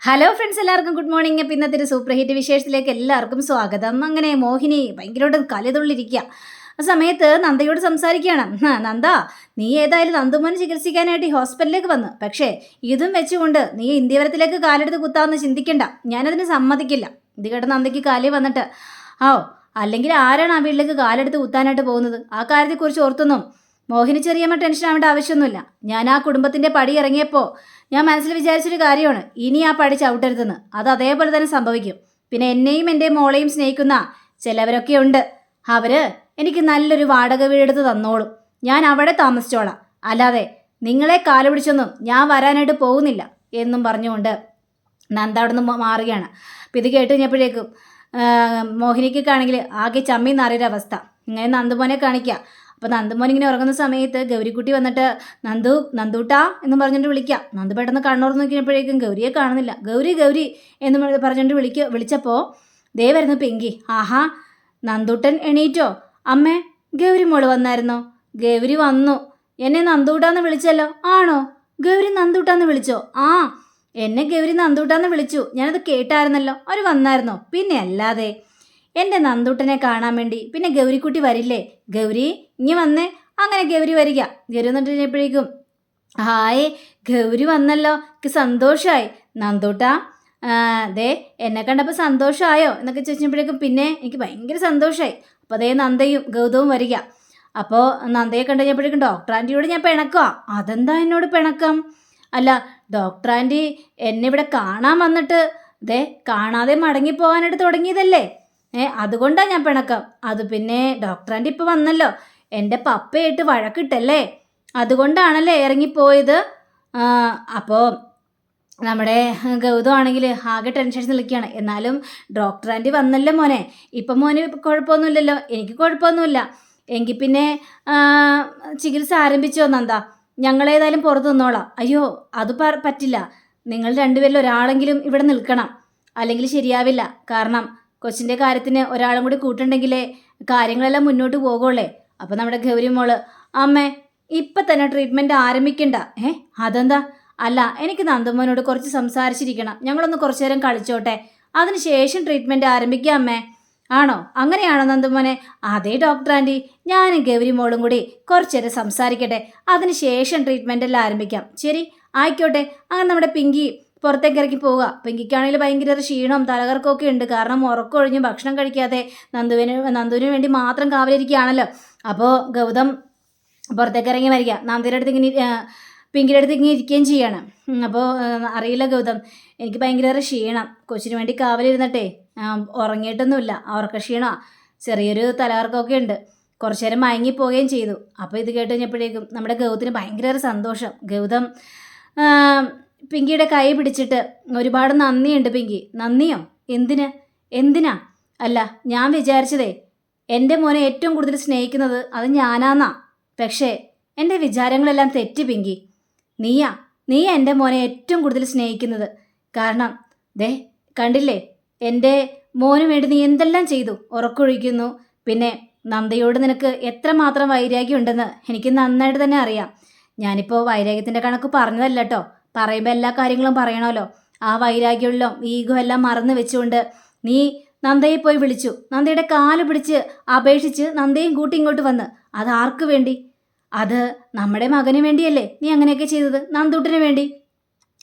Hello friends എല്ലാവർക്കും good morning അപ്പം ഇന്നത്തെ ഒരു സൂപ്പർ ഹിറ്റ് വിശേഷത്തിലേക്ക് എല്ലാവർക്കും സ്വാഗതം. അങ്ങനെ മോഹിനി ഭയങ്കരമായിട്ട് കലിതുള്ളിരിക്കുക. ആ സമയത്ത് നന്ദയോട് സംസാരിക്കുകയാണ്. "ആ, നന്ദ നീ ഏതായാലും നന്ദുമോനെ ചികിത്സിക്കാനായിട്ട് ഈ ഹോസ്പിറ്റലിലേക്ക് വന്നു. പക്ഷേ ഇതും വെച്ചുകൊണ്ട് നീ ഇന്ത്യവരത്തിലേക്ക് കാലെടുത്ത് കുത്താമെന്ന് ചിന്തിക്കണ്ട. ഞാനതിന് സമ്മതിക്കില്ല. ഇത് കേട്ട നന്ദയ്ക്ക് കാലി വന്നിട്ട് ഓ അല്ലെങ്കിൽ ആരാണ് ആ വീട്ടിലേക്ക് കാലെടുത്ത് കുത്താനായിട്ട് പോകുന്നത്? ആ കാര്യത്തെക്കുറിച്ച് ഓർത്തൊന്നും? മോഹിനി ചെറിയമ്മ ടെൻഷൻ ആവേണ്ട ആവശ്യമൊന്നുമില്ല. ഞാൻ ആ കുടുംബത്തിന്റെ പടി ഇറങ്ങിയപ്പോൾ ഞാൻ മനസ്സിൽ വിചാരിച്ചൊരു കാര്യമാണ്. ഇനി ആ പടി ചവിട്ടരുതെന്ന്. അത് അതേപോലെ തന്നെ സംഭവിക്കും. പിന്നെ എന്നെയും എന്റെ മോളെയും സ്നേഹിക്കുന്ന ചിലവരൊക്കെ ഉണ്ട്. അവർ എനിക്ക് നല്ലൊരു വാടക വീടെടുത്ത് തന്നോളും. ഞാൻ അവിടെ താമസിച്ചോളാം. അല്ലാതെ നിങ്ങളെ കാൽ പിടിച്ചൊന്നും ഞാൻ വരാനായിട്ട് പോകുന്നില്ല എന്നും പറഞ്ഞുകൊണ്ട് നന്ദ അവിടെ നിന്ന് മാറുകയാണ്. അപ്പം ഇത് കേട്ട് കഴിഞ്ഞപ്പോഴേക്കും ആണെങ്കിൽ ആകെ ചമ്മി നിറയൊരവസ്ഥ. ഇങ്ങനെ നന്ദുമോനെ കാണിക്കുക അപ്പോൾ നന്ദുമോൻ ഇങ്ങനെ ഉറങ്ങുന്ന സമയത്ത് ഗൗരിക്കുട്ടി വന്നിട്ട് നന്ദു നന്ദൂട്ടാ എന്ന് പറഞ്ഞിട്ട് വിളിക്കാം. നന്ദു പെട്ടെന്ന് കണ്ണൂർ നോക്കിയപ്പോഴേക്കും ഗൗരിയെ കാണുന്നില്ല. ഗൗരി ഗൗരി എന്ന് പറഞ്ഞിട്ട് വിളിക്കുക വിളിക്ക വിളിച്ചപ്പോൾ ദേ പെങ്കി. ആഹാ നന്ദൂട്ടൻ എണീറ്റോ? അമ്മേ ഗൗരി മോൾ വന്നായിരുന്നോ? ഗൗരി വന്നു. എന്നെ നന്ദൂട്ടാന്ന് വിളിച്ചല്ലോ. ആണോ? ഗൗരി നന്ദൂട്ടാന്ന് വിളിച്ചോ? ആ എന്നെ ഗൗരി നന്ദൂട്ടാന്ന് വിളിച്ചു. ഞാനത് കേട്ടായിരുന്നല്ലോ. അവർ വന്നായിരുന്നോ? പിന്നെ അല്ലാതെ. എന്റെ നന്ദൂട്ടനെ കാണാൻ വേണ്ടി. പിന്നെ ഗൗരിക്കുട്ടി വരില്ലേ? ഗൗരി ഇനി വന്നേ. അങ്ങനെ ഗൗരി വരിക. ഗൗരി വന്നിട്ട് കഴിഞ്ഞപ്പോഴേക്കും ഹായ് ഗൗരി വന്നല്ലോ. എനിക്ക് സന്തോഷമായി നന്ദൂട്ടാ ദേ എന്നെ കണ്ടപ്പോൾ സന്തോഷമായോ എന്നൊക്കെ ചോദിച്ചപ്പോഴേക്കും പിന്നെ എനിക്ക് ഭയങ്കര സന്തോഷമായി അപ്പോൾ അതേ നന്ദയും ഗൗതവും വരിക. അപ്പോൾ നന്ദയെ കണ്ടു കഴിഞ്ഞപ്പോഴേക്കും ഡോക്ടർ ആന്റിയോട് ഞാൻ പിണക്കുക അതെന്താ എന്നോട് പിണക്കം? അല്ല ഡോക്ടർ ആന്റി എന്നെ ഇവിടെ കാണാൻ വന്നിട്ട് ദേ കാണാതെ മടങ്ങി മടങ്ങിപ്പോകാനായിട്ട് തുടങ്ങിയതല്ലേ? ഏ അതുകൊണ്ടാണ് ഞാൻ പിണക്കം. അത് പിന്നെ ഡോക്ടർ ആന്റി ഇപ്പോൾ വന്നല്ലോ. എന്റെ പപ്പയായിട്ട് വഴക്കിട്ടല്ലേ? അതുകൊണ്ടാണല്ലേ ഇറങ്ങിപ്പോയത്? അപ്പോൾ നമ്മുടെ ഗൗതം ആണെങ്കിൽ ആകെ ടെൻഷൻ നിൽക്കുകയാണ്. എന്നാലും ഡോക്ടർ ആന്റി വന്നല്ലോ മോനെ. ഇപ്പം മോന് കുഴപ്പമൊന്നുമില്ലല്ലോ. എനിക്ക് കുഴപ്പമൊന്നുമില്ല. എങ്കിൽ പിന്നെ ചികിത്സ ആരംഭിച്ചോ നന്ദാ? ഞങ്ങളേതായാലും പുറത്ത് നിന്നോളാം. അയ്യോ അത് പറ്റില്ല. നിങ്ങൾ രണ്ടുപേരിൽ ഒരാളെങ്കിലും ഇവിടെ നിൽക്കണം. അല്ലെങ്കിൽ ശരിയാവില്ല. കാരണം കൊച്ചിന്റെ കാര്യത്തിന് ഒരാളും കൂടി കൂട്ടുണ്ടെങ്കിലേ കാര്യങ്ങളെല്ലാം മുന്നോട്ട് പോകുള്ളേ അപ്പോൾ നമ്മുടെ ഗൗരി മോൾ അമ്മേ ഇപ്പം തന്നെ ട്രീറ്റ്മെന്റ് ആരംഭിക്കണ്ട. ഏ അതെന്താ? അല്ല എനിക്ക് നന്ദമോനോട് കുറച്ച് സംസാരിച്ചിരിക്കണം. ഞങ്ങളൊന്ന് കുറച്ചു നേരം കളിച്ചോട്ടെ. അതിനുശേഷം ട്രീറ്റ്മെന്റ് ആരംഭിക്കാം അമ്മേ. ആണോ? അങ്ങനെയാണോ നന്ദമോനെ? അതേ ഡോക്ടർ ആന്റി ഞാനും ഗൗരി മോളും കൂടി കുറച്ചു നേരം സംസാരിക്കട്ടെ. അതിനുശേഷം ട്രീറ്റ്മെന്റ് എല്ലാം ആരംഭിക്കാം. ശരി ആയിക്കോട്ടെ. അങ്ങനെ നമ്മുടെ പിങ്കി പുറത്തേക്ക് ഇറങ്ങി പോവുക. പെങ്കിക്കാണെങ്കിൽ ഭയങ്കര ഒരു തലകർക്കൊക്കെ ഉണ്ട്. കാരണം ഉറക്കൊഴിഞ്ഞ് ഭക്ഷണം കഴിക്കാതെ നന്ദുവിന് നന്ദുവിന് വേണ്ടി മാത്രം കാവലിരിക്കുകയാണല്ലോ. അപ്പോൾ ഗൗതം പുറത്തേക്ക് ഇറങ്ങി മരിക്കുക നന്ദിയുടെ അടുത്ത് ഇങ്ങനെ പിങ്കിന്റെ അടുത്ത് ഇങ്ങനെ ഇരിക്കുകയും ചെയ്യണം. അപ്പോൾ അറിയില്ല ഗൗതം. എനിക്ക് ഭയങ്കര ക്ഷീണം. കൊച്ചിന് വേണ്ടി കാവലിരുന്നിട്ടേ ഉറങ്ങിയിട്ടൊന്നുമില്ല. അവർക്ക് ക്ഷീണമാണ് ചെറിയൊരു തലകർക്കമൊക്കെ ഉണ്ട്. കുറച്ചു നേരം മയങ്ങിപ്പോവുകയും ചെയ്തു. അപ്പോൾ ഇത് കേട്ട് കഴിഞ്ഞപ്പോഴേക്കും നമ്മുടെ ഗൗതത്തിന് ഭയങ്കര സന്തോഷം. ഗൗതം പിങ്കിയുടെ കൈ പിടിച്ചിട്ട് ഒരുപാട് നന്ദിയുണ്ട് പിങ്കി. നന്ദിയോ? എന്തിന്? എന്തിനാ? അല്ല ഞാൻ വിചാരിച്ചതേ എന്റെ മോനെ ഏറ്റവും കൂടുതൽ സ്നേഹിക്കുന്നത് അത് ഞാനാന്നാ. പക്ഷേ എന്റെ വിചാരങ്ങളെല്ലാം തെറ്റി പിങ്കി. നീയാ നീ എന്റെ മോനെ ഏറ്റവും കൂടുതൽ സ്നേഹിക്കുന്നത്. കാരണം ദേ കണ്ടില്ലേ? എന്റെ മോന് വേണ്ടി നീ എന്തെല്ലാം ചെയ്തു? ഉറക്കൊഴിക്കുന്നു. പിന്നെ നന്ദയോട് നിനക്ക് എത്രമാത്രം വൈരാഗ്യം ഉണ്ടെന്ന് എനിക്ക് നന്നായിട്ട് തന്നെ അറിയാം. ഞാനിപ്പോൾ വൈരാഗ്യത്തിന്റെ കണക്ക് പറഞ്ഞതല്ല കേട്ടോ പറയുമ്പോൾ എല്ലാ കാര്യങ്ങളും പറയണമല്ലോ ആ വൈരാഗ്യമുള്ള ഈഗോ എല്ലാം മറന്നു വെച്ചുകൊണ്ട് നീ നന്ദയെ പോയി വിളിച്ചു. നന്ദയുടെ കാൽ പിടിച്ച് അപേക്ഷിച്ച് നന്ദയും കൂട്ടി ഇങ്ങോട്ട് വന്ന്. അത് ആർക്ക് വേണ്ടി? അത് നമ്മുടെ മകന് വേണ്ടിയല്ലേ നീ അങ്ങനെയൊക്കെ ചെയ്തത് നന്ദൂട്ടിന് വേണ്ടി?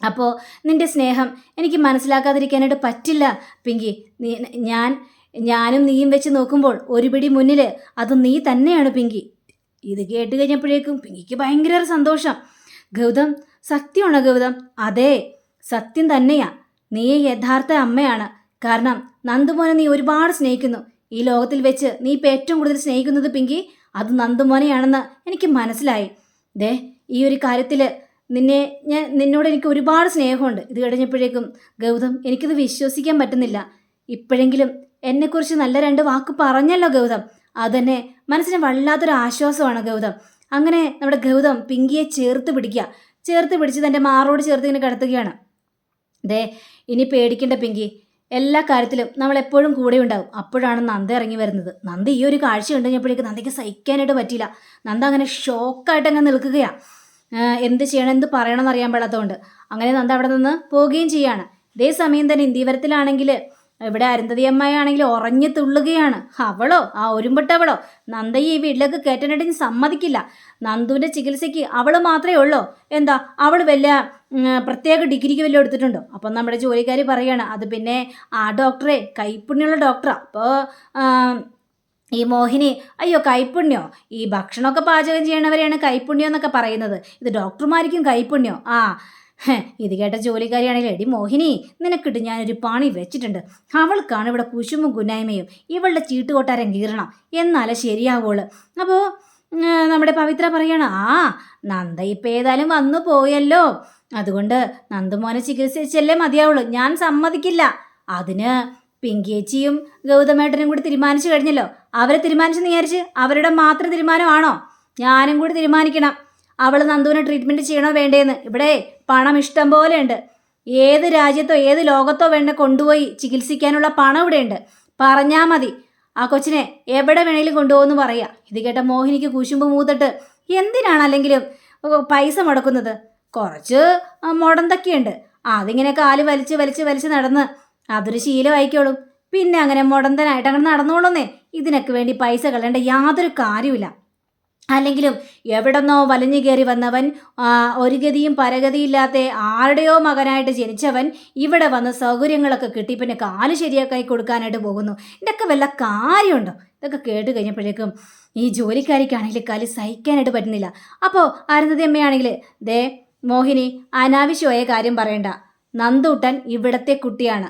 അപ്പോൾ നിന്റെ സ്നേഹം എനിക്ക് മനസ്സിലാക്കാതിരിക്കാനായിട്ട് പറ്റില്ല പിങ്കി. നീ ഞാൻ ഞാനും നീയും വെച്ച് നോക്കുമ്പോൾ ഒരു പിടി മുന്നിൽ അത് നീ തന്നെയാണ് പിങ്കി. ഇത് കേട്ട് കഴിഞ്ഞപ്പോഴേക്കും പിങ്കിക്ക് ഭയങ്കര സന്തോഷം. ഗൗതം സത്യമാണോ ഗൗതം? അതെ സത്യം തന്നെയാ. നീ യഥാർത്ഥ അമ്മയാണ്. കാരണം നന്ദുമോനെ നീ ഒരുപാട് സ്നേഹിക്കുന്നു. ഈ ലോകത്തിൽ വെച്ച് നീ ഇപ്പം ഏറ്റവും കൂടുതൽ സ്നേഹിക്കുന്നത് പിങ്കി അത് നന്ദുമോനെയാണെന്ന് എനിക്ക് മനസ്സിലായി. ദേ ഈ ഒരു കാര്യത്തിൽ നിന്നെ ഞാൻ നിന്നോട് എനിക്ക് ഒരുപാട് സ്നേഹമുണ്ട്. ഇത് കഴിഞ്ഞപ്പോഴേക്കും ഗൗതം എനിക്കിത് വിശ്വസിക്കാൻ പറ്റുന്നില്ല. ഇപ്പോഴെങ്കിലും എന്നെക്കുറിച്ച് നല്ല രണ്ട് വാക്ക് പറഞ്ഞല്ലോ ഗൗതം. അതെന്നെ മനസ്സിന് വല്ലാത്തൊരു ആശ്വാസമാണ് ഗൗതം. അങ്ങനെ നമ്മുടെ ഗൗതം പിങ്കിയെ ചേർത്ത് പിടിക്കുക. ചേർത്ത് പിടിച്ച് തന്റെ മാറോട് ചേർത്ത് ഇങ്ങനെ കിടത്തുകയാണ്. ദേ ഇനി പേടിക്കേണ്ട പിങ്കി. എല്ലാ കാര്യത്തിലും നമ്മൾ എപ്പോഴും കൂടെ ഉണ്ടാവും. അപ്പോഴാണ് നന്ദ ഇറങ്ങി വരുന്നത്. നന്ദ ഈ ഒരു കാഴ്ച കണ്ടു കഴിഞ്ഞപ്പോഴേക്ക് നന്ദയ്ക്ക് സഹിക്കാനായിട്ട് പറ്റിയില്ല. നന്ദ അങ്ങനെ ഷോക്കായിട്ട് അങ്ങ് നിൽക്കുകയാണ് എന്ത് ചെയ്യണം എന്ത് പറയണമെന്ന് അറിയാൻ പാടാത്തതുകൊണ്ട്. അങ്ങനെ നന്ദ അവിടെ നിന്ന് പോവുകയും ചെയ്യാണ്. ഇതേ സമയം തന്നെ ഇന്ദീവരത്തിലാണെങ്കിൽ ഇവിടെ അരുന്ധതി അമ്മയാണെങ്കിൽ ഉറഞ്ഞു തുള്ളുകയാണ്. അവളോ? ആ ഒരുമ്പെട്ടവളോ? നന്ദയെ ഈ വീട്ടിലേക്ക് കയറ്റാനായിട്ട് സമ്മതിക്കില്ല. നന്ദുവിന്റെ ചികിത്സയ്ക്ക് അവൾ മാത്രമേ ഉള്ളോ. എന്താ? അവൾ വല്ല പ്രത്യേക ഡിഗ്രിക്ക് വല്ലതും എടുത്തിട്ടുണ്ടോ? അപ്പം നമ്മുടെ ജോലിക്കാർ പറയാണ് അത് പിന്നെ ആ ഡോക്ടറെ കൈപ്പുണ്യമുള്ള ഡോക്ടറാ. അപ്പോൾ ഈ മോഹിനി അയ്യോ കൈപ്പുണ്യോ? ഈ ഭക്ഷണമൊക്കെ പാചകം ചെയ്യണവരെയാണ് കൈപ്പുണ്യം എന്നൊക്കെ പറയുന്നത്. ഇത് ഡോക്ടർമാർക്കും കൈപ്പുണ്യോ? ആ ഇത് കേട്ട ജോലിക്കാരിയാണെങ്കിൽ എടി മോഹിനി നിനക്കിട്ട് ഞാനൊരു പണി വെച്ചിട്ടുണ്ട്. അവൾക്കാണ് ഇവിടെ കുശുമും കുന്നായ്മയും ഇവളുടെ ചീട്ടുകൊട്ടാരം കീറണം. എന്നാലേ ശരിയാവുള്ളൂ. അപ്പോൾ നമ്മുടെ പവിത്ര പറയണം ആ നന്ദ ഇപ്പം ഏതായാലും വന്നു പോയല്ലോ. അതുകൊണ്ട് നന്ദുമോനെ ചികിത്സിച്ചല്ലേ മതിയാവുള്ളൂ. ഞാൻ സമ്മതിക്കില്ല. അതിന് പിങ്കേച്ചിയും ഗൗതമേട്ടനും കൂടി തീരുമാനിച്ചു കഴിഞ്ഞല്ലോ. അവരെ തീരുമാനിച്ചെന്ന് വിചാരിച്ച് അവരുടെ മാത്രം തീരുമാനമാണോ? ഞാനും കൂടി തീരുമാനിക്കണം. അവൾ നന്ദുവിനെ ട്രീറ്റ്മെന്റ് ചെയ്യണോ വേണ്ടേന്ന്. ഇവിടെ പണം ഇഷ്ടം പോലെ ഉണ്ട് ഏത് രാജ്യത്തോ ഏത് ലോകത്തോ വേണ്ട കൊണ്ടുപോയി ചികിത്സിക്കാനുള്ള പണം ഇവിടെ ഉണ്ട് പറഞ്ഞാൽ മതി. ആ കൊച്ചിനെ എവിടെ വേണേലും കൊണ്ടുപോകുമെന്ന് പറയാ. ഇത് കേട്ട മോഹിനിക്ക് കുശുമ്പ് മൂത്തിട്ട് എന്തിനാണ് അല്ലെങ്കിലും പൈസ മുടക്കുന്നത്? കുറച്ച് മുടന്തൊക്കെയുണ്ട്. അതിങ്ങനെ കാൽ വലിച്ച് വലിച്ച് വലിച്ച് നടന്ന് അതൊരു ശീലമായിക്കോളും. പിന്നെ അങ്ങനെ മുടന്തനായിട്ട് അങ്ങനെ നടന്നോളുന്നേ. ഇതിനൊക്കെ വേണ്ടി പൈസ കളയേണ്ട യാതൊരു കാര്യമില്ല അല്ലെങ്കിലും എവിടെന്നോ വലഞ്ഞു കയറി വന്നവൻ ഒരു ഗതിയും പരഗതിയില്ലാത്ത ആരുടെയോ മകനായിട്ട് ജനിച്ചവൻ ഇവിടെ വന്ന് സൗകര്യങ്ങളൊക്കെ കിട്ടി. പിന്നെ കാൽ ശരിയാക്കി കൊടുക്കാനായിട്ട് പോകുന്നു. ഇതൊക്കെ വല്ല കാര്യമുണ്ടോ? ഇതൊക്കെ കേട്ട് കഴിഞ്ഞപ്പോഴേക്കും ഈ ജോലിക്കാരിക്കാണെങ്കിൽ കാലി സഹിക്കാനായിട്ട് പറ്റുന്നില്ല. അപ്പോൾ അരുന്ധതി അമ്മയാണെങ്കിൽ ദേ മോഹിനി അനാവശ്യമായ കാര്യം പറയണ്ട. നന്ദൂട്ടൻ ഇവിടത്തെ കുട്ടിയാണ്.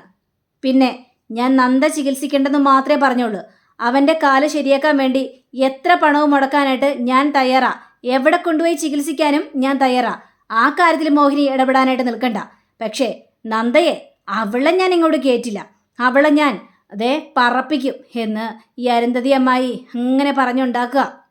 പിന്നെ ഞാൻ നന്ദ ചികിത്സിക്കേണ്ടെന്ന് മാത്രമേ പറഞ്ഞുള്ളൂ. അവന്റെ കാൽ ശരിയാക്കാൻ വേണ്ടി എത്ര പണവും മുടക്കാനായിട്ട് ഞാൻ തയ്യാറാ. എവിടെ കൊണ്ടുപോയി ചികിത്സിക്കാനും ഞാൻ തയ്യാറാ. ആ കാര്യത്തിൽ മോഹിനി ഇടപെടാനായിട്ട് നിൽക്കണ്ട. പക്ഷേ നന്ദയെ അവളെ ഞാൻ ഇങ്ങോട്ട് കയറ്റില്ല അവളെ ഞാൻ അതേ പറപ്പിക്കും എന്ന് ഈ അരുന്ധതി അമ്മായി അങ്ങനെ പറഞ്ഞുണ്ടാക്കുക.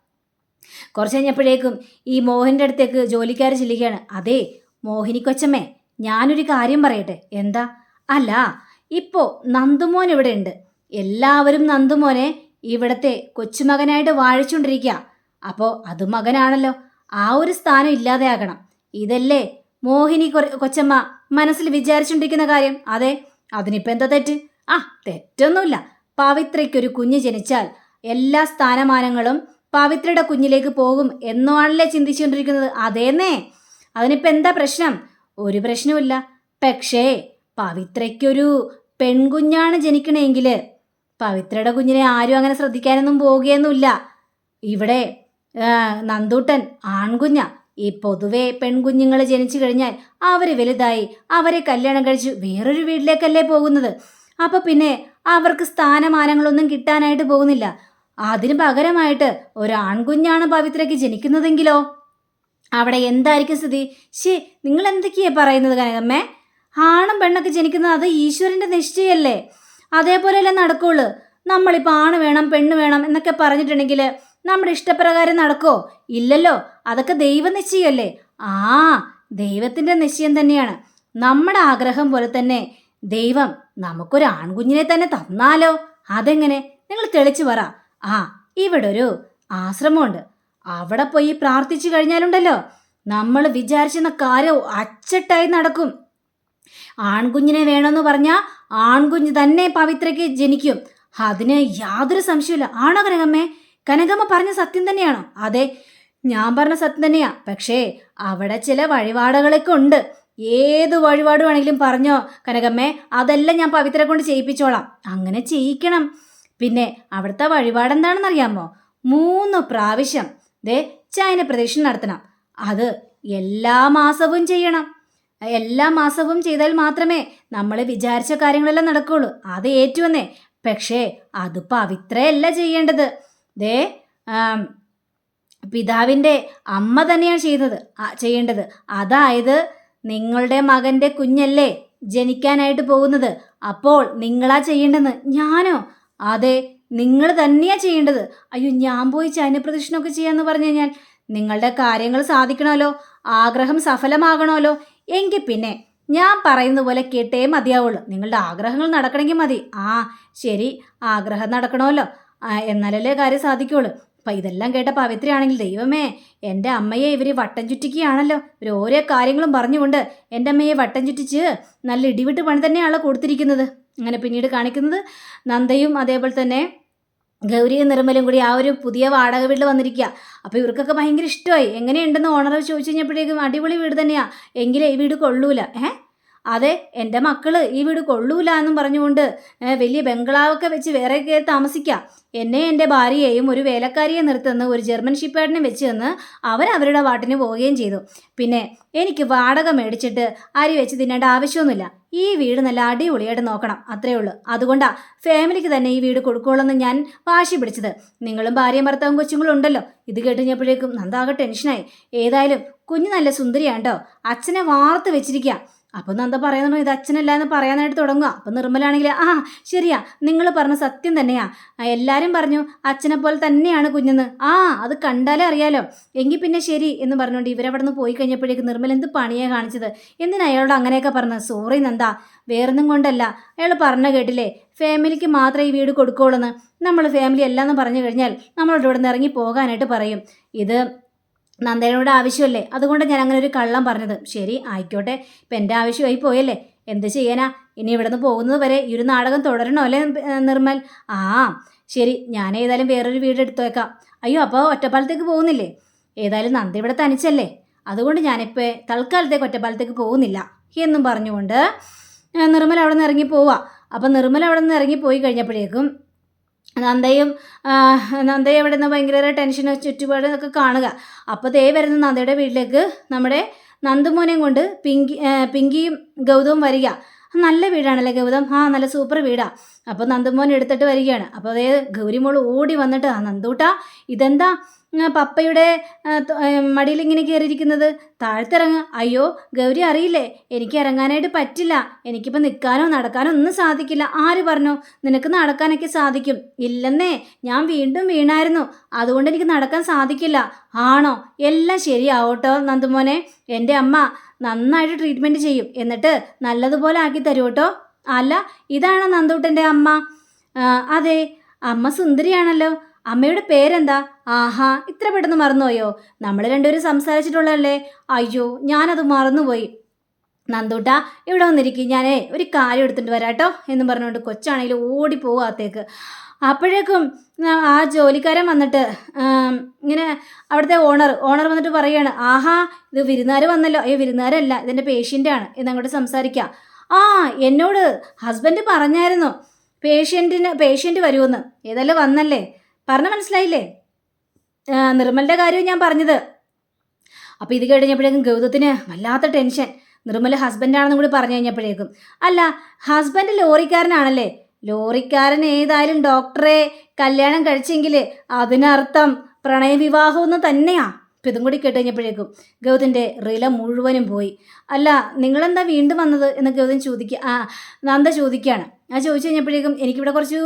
കുറച്ച് കഴിഞ്ഞപ്പോഴേക്കും ഈ മോഹന്റെ അടുത്തേക്ക് ജോലിക്കാർ ചെല്ലുകയാണ്. അതെ മോഹിനി കൊച്ചമ്മേ ഞാനൊരു കാര്യം പറയട്ടെ. എന്താ? അല്ല ഇപ്പോൾ നന്ദുമോൻ ഇവിടെ ഉണ്ട്. എല്ലാവരും നന്ദുമോനെ ഇവിടത്തെ കൊച്ചുമകനായിട്ട് വാഴിച്ചുകൊണ്ടിരിക്കുക അപ്പോൾ അത് മകനാണല്ലോ. ആ ഒരു സ്ഥാനം ഇല്ലാതെയാകണം. ഇതല്ലേ മോഹിനി കൊച്ചമ്മ മനസ്സിൽ വിചാരിച്ചുകൊണ്ടിരിക്കുന്ന കാര്യം? അതെ അതിനിപ്പോൾ എന്താ തെറ്റ്? ആ തെറ്റൊന്നുമില്ല. പവിത്രയ്ക്കൊരു കുഞ്ഞ് ജനിച്ചാൽ എല്ലാ സ്ഥാനമാനങ്ങളും പവിത്രയുടെ കുഞ്ഞിലേക്ക് പോകും എന്നാണല്ലേ ചിന്തിച്ചുകൊണ്ടിരിക്കുന്നത് അതേന്നേ. അതിനിപ്പോൾ എന്താ പ്രശ്നം? ഒരു പ്രശ്നവുമില്ല. പക്ഷേ പവിത്രയ്ക്കൊരു പെൺകുഞ്ഞാണ് ജനിക്കണമെങ്കിൽ പവിത്രയുടെ കുഞ്ഞിനെ ആരും അങ്ങനെ ശ്രദ്ധിക്കാനൊന്നും പോവുകയൊന്നുമില്ല ഇവിടെ നന്ദൂട്ടൻ ആൺകുഞ്ഞ ഈ പൊതുവെ പെൺകുഞ്ഞുങ്ങൾ ജനിച്ചു കഴിഞ്ഞാൽ അവർ വലുതായി അവരെ കല്യാണം കഴിച്ച് വേറൊരു വീട്ടിലേക്കല്ലേ പോകുന്നത്? അപ്പോൾ പിന്നെ അവർക്ക് സ്ഥാനമാനങ്ങളൊന്നും കിട്ടാനായിട്ട് പോകുന്നില്ല. അതിന് പകരമായിട്ട് ഒരു ആൺകുഞ്ഞാണ് പവിത്രയ്ക്ക് ജനിക്കുന്നതെങ്കിലോ? അവിടെ എന്തായിരിക്കും സ്ഥിതി? ശേ നിങ്ങൾ എന്തൊക്കെയാ പറയുന്നത് കനകമ്മേ? ആണും പെണ്ണൊക്കെ ജനിക്കുന്നത് അത് ഈശ്വരന്റെ നിശ്ചയല്ലേ? അതേപോലെയല്ലേ നടക്കുള്ളൂ. നമ്മളിപ്പോൾ ആണ് വേണം പെണ്ണ് വേണം എന്നൊക്കെ പറഞ്ഞിട്ടുണ്ടെങ്കിൽ നമ്മുടെ ഇഷ്ടപ്രകാരം നടക്കോ? ഇല്ലല്ലോ. അതൊക്കെ ദൈവനിശ്ചയമല്ലേ ആ ദൈവത്തിന്റെ നിശ്ചയം തന്നെയാണ്. നമ്മുടെ ആഗ്രഹം പോലെ തന്നെ ദൈവം നമുക്കൊരു ആൺകുഞ്ഞിനെ തന്നെ തന്നാലോ? അതെങ്ങനെ? നിങ്ങൾ തെളിച്ചു പറ. ആ ഇവിടെ ഒരു ആശ്രമമുണ്ട്. അവിടെ പോയി പ്രാർത്ഥിച്ചു കഴിഞ്ഞാലുണ്ടല്ലോ. നമ്മൾ വിചാരിച്ചെന്ന കാര്യം അച്ചട്ടായി നടക്കും. ആൺകുഞ്ഞിനെ വേണമെന്ന് പറഞ്ഞാൽ ആൺകുഞ്ഞ് തന്നെ പവിത്രയ്ക്ക് ജനിക്കും. അതിന് യാതൊരു സംശയമില്ല ആണോ കനകമ്മേ? കനകമ്മ പറഞ്ഞ സത്യം തന്നെയാണോ? അതെ ഞാൻ പറഞ്ഞ സത്യം തന്നെയാ. പക്ഷേ അവിടെ ചില വഴിപാടുകളൊക്കെ ഉണ്ട്. ഏത് വഴിപാട് വേണമെങ്കിലും പറഞ്ഞോ കനകമ്മേ? അതെല്ലാം ഞാൻ പവിത്ര കൊണ്ട് ചെയ്യിപ്പിച്ചോളാം. അങ്ങനെ ചെയ്യിക്കണം. പിന്നെ അവിടുത്തെ വഴിപാട് എന്താണെന്നറിയാമോ മൂന്ന് പ്രാവശ്യം ദേ ചൈന പ്രദക്ഷിണം നടത്തണം. അത് എല്ലാ മാസവും ചെയ്യണം. എല്ലാ മാസവും ചെയ്താൽ മാത്രമേ നമ്മൾ വിചാരിച്ച കാര്യങ്ങളെല്ലാം നടക്കുകയുള്ളൂ അത് ഏറ്റുവന്നേ. പക്ഷേ അത് പവിത്രയല്ല ചെയ്യേണ്ടത്. ദേ പിതാവിന്റെ അമ്മ തന്നെയാണ് ചെയ്യുന്നത് ചെയ്യേണ്ടത്. അതായത് നിങ്ങളുടെ മകന്റെ കുഞ്ഞല്ലേ ജനിക്കാനായിട്ട് പോകുന്നത്. അപ്പോൾ നിങ്ങളാ ചെയ്യേണ്ടത്. ഞാനോ? അതെ നിങ്ങൾ തന്നെയാ ചെയ്യേണ്ടത്. അയ്യോ ഞാൻ പോയി ചൈനപ്രദക്ഷിണമൊക്കെ ചെയ്യാന്ന് പറഞ്ഞു കഴിഞ്ഞാൽ നിങ്ങളുടെ കാര്യങ്ങൾ സാധിക്കണമല്ലോ ആഗ്രഹം സഫലമാകണമല്ലോ എങ്കിൽ പിന്നെ ഞാൻ പറയുന്ന പോലെ കേട്ടേ മതിയാവുള്ളൂ. നിങ്ങളുടെ ആഗ്രഹങ്ങൾ നടക്കണമെങ്കിൽ മതി. ആ ശരി ആഗ്രഹം നടക്കണമല്ലോ. എന്നാലല്ലേ കാര്യം സാധിക്കുള്ളൂ. അപ്പം ഇതെല്ലാം കേട്ട പവിത്രയാണെങ്കിൽ ദൈവമേ എന്റെ അമ്മയെ ഇവർ വട്ടം ചുറ്റിക്കുകയാണല്ലോ. ഇവർ ഓരോ കാര്യങ്ങളും പറഞ്ഞുകൊണ്ട് എന്റെ അമ്മയെ വട്ടം ചുറ്റിച്ച് നല്ല ഇടിവിട്ട് പണി തന്നെയാണല്ലോ കൊടുത്തിരിക്കുന്നത്. അങ്ങനെ പിന്നീട് കാണിക്കുന്നത് നന്ദയും അതേപോലെ തന്നെ ഗൗരിയും നിർമ്മലും കൂടി ആ ഒരു പുതിയ വാടക വീട്ടിൽ വന്നിരിക്കുക അപ്പോൾ ഇവർക്കൊക്കെ ഭയങ്കര ഇഷ്ടമായി എങ്ങനെയുണ്ടെന്ന് ഓണർ ചോദിച്ചു കഴിഞ്ഞപ്പോഴേക്കും അടിപൊളി വീട് തന്നെയാണ് എങ്കിലേ ഈ വീട് കൊള്ളൂല. ഏ അതെ എന്റെ മക്കൾ ഈ വീട് കൊള്ളൂല എന്നും പറഞ്ഞുകൊണ്ട് വലിയ ബംഗ്ലാവൊക്കെ വെച്ച് വേറെ കയറി താമസിക്കാം. എന്നെ എന്റെ ഭാര്യയെയും ഒരു വേലക്കാരിയെ നിർത്തുന്ന ഒരു ജർമ്മൻ ഷിപ്പേഡിനെ വെച്ച് തന്ന് അവർ അവരുടെ വാട്ടിന് പോവുകയും ചെയ്തു. പിന്നെ എനിക്ക് വാടക മേടിച്ചിട്ട് അരി വെച്ച് തിന്നേണ്ട ആവശ്യമൊന്നുമില്ല. ഈ വീട് നല്ല അടിപൊളിയായിട്ട് നോക്കണം അത്രേ ഉള്ളൂ. അതുകൊണ്ടാ ഫാമിലിക്ക് തന്നെ ഈ വീട് കൊടുക്കുകയുള്ളെന്ന് ഞാൻ വാശി പിടിച്ചത്. നിങ്ങളും ഭാര്യയും ഭർത്താവും കൊച്ചുങ്ങളും ഉണ്ടല്ലോ. ഇത് കേട്ടുകഴിഞ്ഞപ്പോഴേക്കും നന്ദാകെ ടെൻഷനായി ഏതായാലും കുഞ്ഞ് നല്ല സുന്ദരിയാണ് അച്ഛനെ വാർത്ത് വെച്ചിരിക്കുക അപ്പം നന്ദ പറയുന്നു ഇത് അച്ഛനല്ല എന്ന് പറയാനായിട്ട് തുടങ്ങുക. അപ്പൊ നിർമ്മലാണെങ്കിൽ ആ ശരിയാ നിങ്ങൾ പറഞ്ഞ സത്യം തന്നെയാ. എല്ലാരും പറഞ്ഞു അച്ഛനെ പോലെ തന്നെയാണ് കുഞ്ഞെന്ന്. ആ അത് കണ്ടാലേ അറിയാലോ. എങ്കിൽ പിന്നെ ശരി എന്ന് പറഞ്ഞുകൊണ്ട് ഇവരവിടെ നിന്ന് പോയി കഴിഞ്ഞപ്പോഴേക്ക് നിർമ്മൽ എന്ത് പണിയാ കാണിച്ചത്? എന്തിനാ അയാളോട് അങ്ങനെയൊക്കെ പറഞ്ഞത്? സോറി നന്ദ. വേറൊന്നും കൊണ്ടല്ല. അയാൾ പറഞ്ഞ കേട്ടില്ലേ? ഫാമിലിക്ക് മാത്രമേ ഈ വീട് കൊടുക്കുകയുള്ളൂ നമ്മൾ ഫാമിലി അല്ലാന്ന് പറഞ്ഞു കഴിഞ്ഞാൽ നമ്മളോട് ഇവിടെ നിന്ന് ഇറങ്ങി പോകാനായിട്ട് പറയും. ഇത് നന്ദനോട് ആവശ്യമല്ലേ? അതുകൊണ്ട് ഞാൻ അങ്ങനെ ഒരു കള്ളം പറഞ്ഞത്. ശരി ആയിക്കോട്ടെ. ഇപ്പം എന്റെ ആവശ്യമായി പോയല്ലേ? എന്ത് ചെയ്യാനാ? ഇനി ഇവിടെ നിന്ന് പോകുന്നത് വരെ ഈ ഒരു നാടകം തുടരണോ അല്ലേ നിർമ്മൽ? ആ ശരി. ഞാൻ ഏതായാലും വേറൊരു വീട് എടുത്തേക്കാം അയ്യോ അപ്പോൾ ഒറ്റപ്പാലത്തേക്ക് പോകുന്നില്ലേ? ഏതായാലും നന്ദി ഇവിടെ തനിച്ചല്ലേ. അതുകൊണ്ട് ഞാനിപ്പോൾ തൽക്കാലത്തേക്ക് ഒറ്റപ്പാലത്തേക്ക് പോകുന്നില്ല. എന്നും പറഞ്ഞുകൊണ്ട് നിർമ്മൽ അവിടെ നിന്ന് ഇറങ്ങി പോവാം. അപ്പം നിർമ്മൽ അവിടെ നിന്ന് ഇറങ്ങി പോയി കഴിഞ്ഞപ്പോഴേക്കും നന്ദയും നന്ദയെ അവിടെ നിന്ന് ഭയങ്കര ടെൻഷൻ ചുറ്റുപാട് ഒക്കെ കാണുക. അപ്പോൾ ദേ വരുന്ന നന്ദയുടെ വീട്ടിലേക്ക്. നമ്മുടെ നന്ദുമോനെയും കൊണ്ട് പിങ്കി പിങ്കിയും ഗൗതവും വരിക. നല്ല വീടാണല്ലേ ഗൗതം? ആ നല്ല സൂപ്പർ വീടാണ് അപ്പോൾ നന്ദുമോൻ എടുത്തിട്ട് വരികയാണ്. അപ്പോൾ അതേ ഗൗരിമോൾ ഓടി വന്നിട്ട് ആ നന്ദൂട്ടാ ഇതെന്താ? പപ്പയുടെ മടിയിൽ ഇങ്ങനെ കയറിയിരിക്കുന്നത് താഴ്ത്തിറങ്ങ. അയ്യോ ഗൗരി അറിയില്ലേ? എനിക്ക് ഇറങ്ങാനായിട്ട് പറ്റില്ല. എനിക്കിപ്പോൾ നിൽക്കാനോ നടക്കാനോ ഒന്നും സാധിക്കില്ല. ആര് പറഞ്ഞു? നിനക്ക് നടക്കാനൊക്കെ സാധിക്കും. ഇല്ലെന്നേ ഞാൻ വീണ്ടും വീണായിരുന്നു. അതുകൊണ്ട് എനിക്ക് നടക്കാൻ സാധിക്കില്ല. ആണോ? എല്ലാം ശരിയാവട്ടോ നന്ദുമോനെ? എന്റെ അമ്മ നന്നായിട്ട് ട്രീറ്റ്മെന്റ് ചെയ്യും. എന്നിട്ട് നല്ലതുപോലെ ആക്കി തരൂ കേട്ടോ അല്ല ഇതാണോ നന്ദൂട്ടന്റെ അമ്മ? അതെ അമ്മ സുന്ദരിയാണല്ലോ. അമ്മയുടെ പേരെന്താ? ആഹാ ഇത്ര പെട്ടെന്ന് മറന്നുപോയോ? നമ്മൾ രണ്ടുപേരും സംസാരിച്ചിട്ടുള്ളതല്ലേ? അയ്യോ ഞാനത് മറന്നുപോയി. നന്ദൂട്ട ഇവിടെ വന്നിരിക്കും. ഞാനേ ഒരു കാര്യം എടുത്തിട്ട് വരാട്ടോ എന്ന് പറഞ്ഞുകൊണ്ട് കൊച്ചാണെങ്കിൽ ഓടിപ്പോവും അകത്തേക്ക്. അപ്പോഴേക്കും ആ, ജോലിക്കാരൻ വന്നിട്ട് ഇങ്ങനെ അവിടുത്തെ ഓണർ ഓണർ വന്നിട്ട് പറയാണ് ആഹാ ഇത് വിരുന്നുകാർ വന്നല്ലോ. അയ്യോ വിരുന്നുകാരല്ല ഇതെന്റെ പേഷ്യന്റാണ് എന്നങ്ങോട്ട് സംസാരിക്കാം. ആ എന്നോട് ഹസ്ബൻഡ് പറഞ്ഞായിരുന്നു പേഷ്യന്റിന് പേഷ്യന്റ് വരുമെന്ന്. ഏതല്ലേ വന്നല്ലേ? പറഞ്ഞ മനസ്സിലായില്ലേ? നിർമ്മലിന്റെ കാര്യവും ഞാൻ പറഞ്ഞത്. അപ്പോൾ ഇത് കഴിഞ്ഞപ്പോഴേക്കും ഗൗതത്തിന് വല്ലാത്ത ടെൻഷൻ. നിർമ്മല ഹസ്ബൻഡാണെന്നും കൂടി പറഞ്ഞു കഴിഞ്ഞപ്പോഴേക്കും. അല്ല ഹസ്ബൻഡ് ലോറിക്കാരനാണല്ലേ? ലോറിക്കാരൻ ഏതായാലും ഡോക്ടറെ കല്യാണം കഴിച്ചെങ്കിൽ അതിനർത്ഥം പ്രണയവിവാഹമെന്ന് തന്നെയാ. അപ്പം ഇതും കൂടി കേട്ട് കഴിഞ്ഞപ്പോഴേക്കും ഗൗതന്റെ റില മുഴുവനും പോയി. അല്ല നിങ്ങളെന്താ വീണ്ടും വന്നത് എന്ന് ഗൗതം ചോദിക്കുക ആ നന്ദ ചോദിക്കുകയാണ്. ആ ചോദിച്ചു കഴിഞ്ഞപ്പോഴേക്കും എനിക്കിവിടെ കുറച്ച്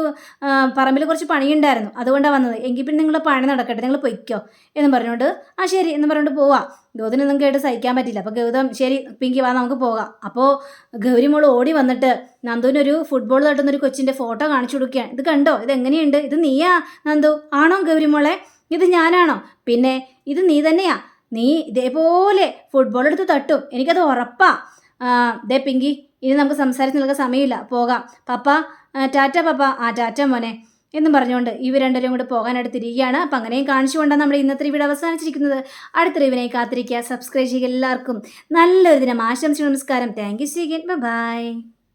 പറമ്പിൽ കുറച്ച് പണിയുണ്ടായിരുന്നു. അതുകൊണ്ടാണ് വന്നത്. എങ്കിൽ പിന്നെ നിങ്ങൾ പണി നടക്കട്ടെ നിങ്ങൾ പൊയ്ക്കോ എന്ന് പറഞ്ഞുകൊണ്ട് ആ ശരി എന്ന് പറഞ്ഞുകൊണ്ട് പോവാം. ഗൗതനൊന്നും കേട്ട് സഹിക്കാൻ പറ്റില്ല. അപ്പോൾ ഗൗതം ശരി പിങ്കി വാ നമുക്ക് പോകാം. അപ്പോൾ ഗൗരി മോൾ ഓടി വന്നിട്ട് നന്ദുവിനൊരു ഫുട്ബോൾ തട്ടുന്ന ഒരു കൊച്ചിന്റെ ഫോട്ടോ കാണിച്ചു കൊടുക്കുകയാണ് ഇത് കണ്ടോ? ഇത് എങ്ങനെയുണ്ട്? ഇത് നീയാ നന്ദു? ആണോ ഗൗരി മോളെ? ഇത് ഞാനാണോ? പിന്നെ ഇത് നീ തന്നെയാ. നീ ഇതേപോലെ ഫുട്ബോൾ എടുത്ത് തട്ടും. എനിക്കത് ഉറപ്പാ. ദേ പിങ്കി ഇനി നമുക്ക് സംസാരിച്ച് നിൽക്കാൻ സമയമില്ല. പോകാം. പപ്പ ടാറ്റ പപ്പ. ആ ടാറ്റ മോനെ. എന്നും പറഞ്ഞുകൊണ്ട് ഇവർ രണ്ടുപേരും കൂടെ പോകാനായിട്ട് തിരികുകയാണ് അപ്പം അങ്ങനെയും കാണിച്ചുകൊണ്ടാണ് നമ്മുടെ ഇന്നത്തെ വീഡിയോ അവസാനിച്ചിരിക്കുന്നത്. അടുത്ത റിവിനെ കാത്തിരിക്കുക. സബ്സ്ക്രൈബ് ചെയ്യുക എല്ലാവർക്കും. നല്ലൊരു ദിനം. ആശംസിച്ചു നമസ്കാരം. Thank you സീഗൻ by